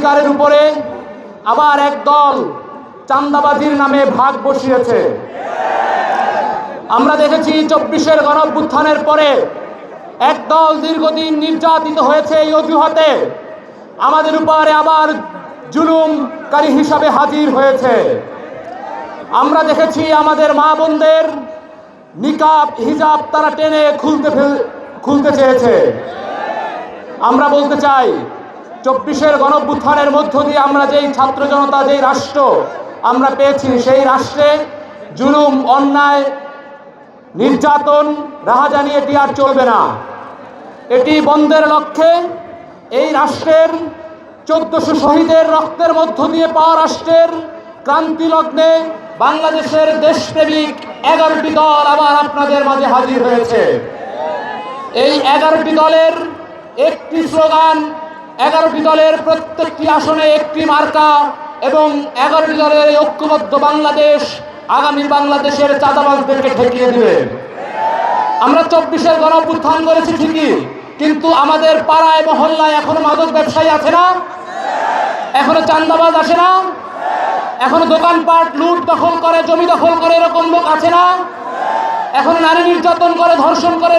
অধিকারের উপরে আবার এক দল চান্দাবাজির নামে ভাগ বসিয়েছে। আমরা দেখেছি চব্বিশের গণঅভ্যুত্থানের পরে একদল দীর্ঘদিন নির্যাতিত হয়েছে এই অজুহাতে। আমাদের উপরে আবার জুলুমকারী হিসাবে হাজির হয়েছে। আমরা দেখেছি আমাদের মা বোনদের নিকাব, হিজাব তারা টেনে খুলতে খুলতে চেয়েছে। আমরা বলতে চাই চব্বিশের গণভ্যুত্থানের মধ্য দিয়ে আমরা যেই ছাত্র জনতা, যেই রাষ্ট্র আমরা পেয়েছি, সেই রাষ্ট্রে জুলুম, অন্যায়, নির্যাতন, রাহাজানি এটি আর চলবে না। এটি বন্ধের লক্ষ্যে এই রাষ্ট্রের চোদ্দশো শহীদের রক্তের মধ্য দিয়ে পাওয়া রাষ্ট্রের ক্রান্তি লগ্নে বাংলাদেশের দেশপ্রেমিক এগারোটি দল আবার আপনাদের মাঝে হাজির হয়েছে। এই এগারোটি দলের একটি স্লোগান এগারোটি দলের প্রত্যেকটি আসনে একটি মার্কা এবং এগারোটি দলের ঐক্যবদ্ধ বাংলাদেশ আগামী বাংলাদেশের চাঁদাবাজদেরকে ঠেকিয়ে দিবে। আমরা চব্বিশের গণপুত্থান করেছি ঠিকই, কিন্তু আমাদের পাড়ায়, মহল্লায় এখনও মাদক ব্যবসায়ী আছে না? এখনও চান্দাবাজ আসে না? এখনও দোকানপাট, লুট দখল করে, জমি দখল করে এরকম লোক আছে না? এখনও নারী নির্যাতন করে, ধর্ষণ করে